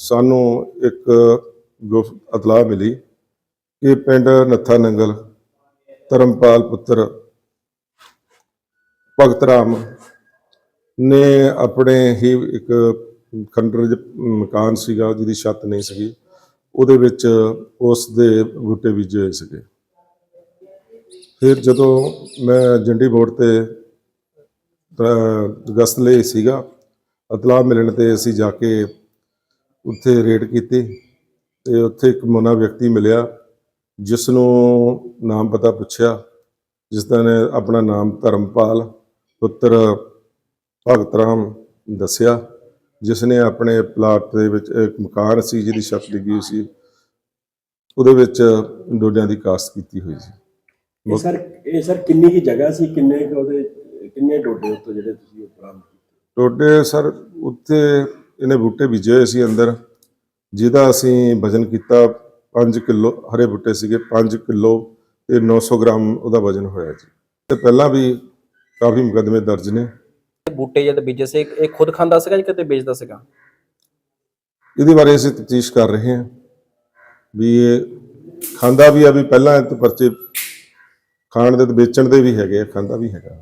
ਸਾਨੂੰ ਇੱਕ ਗੁਪਤ ਇਤਲਾਹ ਮਿਲੀ ਕਿ ਪਿੰਡ ਨੱਥਾ ਨੰਗਲ ਧਰਮਪਾਲ ਪੁੱਤਰ ਭਗਤ ਰਾਮ ਨੇ ਆਪਣੇ ਹੀ ਇੱਕ ਖੰਡਰ ਮਕਾਨ ਸੀਗਾ ਜਿਹਦੀ ਛੱਤ ਨਹੀਂ ਸੀਗੀ ਉਹਦੇ ਵਿੱਚ ਉਸ ਦੇ ਬੂਟੇ ਬੀਜੇ ਹੋਏ ਸੀਗੇ। ਫਿਰ ਜਦੋਂ ਮੈਂ ਜੰਡੀ ਬੋਰਡ ਤੇ ਅਹ, ਗਸਤ ਲਈ ਸੀਗਾ ਇਤਲਾਹ ਮਿਲਣ ਤੇ ਅਸੀਂ ਜਾ ਕੇ ਉੱਥੇ ਰੇਡ ਕੀਤੀ ਤੇ ਉੱਥੇ ਇੱਕ ਮੋਨਾ ਵਿਅਕਤੀ ਮਿਲਿਆ ਜਿਸ ਨੂੰ ਨਾਮ ਪਤਾ ਪੁੱਛਿਆ ਜਿਸ ਦਾ ਨੇ ਆਪਣਾ ਨਾਮ ਧਰਮਪਾਲ ਪੁੱਤਰ ਭਗਤ ਰਾਮ ਦੱਸਿਆ ਜਿਸ ਨੇ ਆਪਣੇ ਪਲਾਟ ਦੇ ਵਿੱਚ ਇੱਕ ਮਕਾਨ ਸੀ ਜਿਹਦੀ ਛੱਤ ਡਿੱਗੀ ਹੋਈ ਸੀ। ਉਹਦੇ ਵਿੱਚ ਡੋਡਿਆਂ ਦੀ ਕਾਸ਼ਤ ਕੀਤੀ ਹੋਈ ਸੀ। ਇਹ ਸਰ ਇਹ ਸਰ ਕਿੰਨੀ ਕੀ ਜਗ੍ਹਾ ਸੀ? ਕਿੰਨੇ ਉਹਦੇ ਕਿੰਨੇ ਡੋਡੇ ਉੱਤੇ ਜਿਹੜੇ ਤੁਸੀਂ ਬਰਾਮਦ ਕੀਤੇ? ਟੋਡੇ ਸਰ ਉੱਥੇ ਇਹਨੇ ਬੂਟੇ ਬੀਜੇ ਹੋਏ ਸੀ ਅੰਦਰ ਜਿਹਦਾ ਅਸੀਂ ਵਜਨ ਕੀਤਾ 5 ਕਿਲੋ ਹਰੇ ਬੂਟੇ ਸੀਗੇ 5 ਕਿਲੋ ਤੇ 900 ਗ੍ਰਾਮ ਉਹਦਾ ਵਜਨ ਹੋਇਆ ਜੀ। ਤੇ ਪਹਿਲਾਂ ਵੀ ਕਾਫੀ ਮੁਕੱਦਮੇ ਦਰਜ ਨੇ। ਬੂਟੇ ਜਦ ਬੀਜੇ ਸੀ ਇਹ ਖੁਦ ਖਾਂਦਾ ਸੀਗਾ ਜਾਂ ਕਿਤੇ ਵੇਚਦਾ ਸੀਗਾ? ਇਹਦੇ ਬਾਰੇ ਅਸੀਂ ਤਫਤੀਸ਼ ਕਰ ਰਹੇ ਹਾਂ ਵੀ ਇਹ ਖਾਂਦਾ ਵੀ ਆ ਵੀ ਪਹਿਲਾਂ ਇਹ ਤੋਂ ਪਰਚੇ ਖਾਣ ਦੇ ਤੇ ਵੇਚਣ ਦੇ ਵੀ ਹੈਗੇ ਆ ਖਾਂਦਾ ਵੀ ਹੈਗਾ।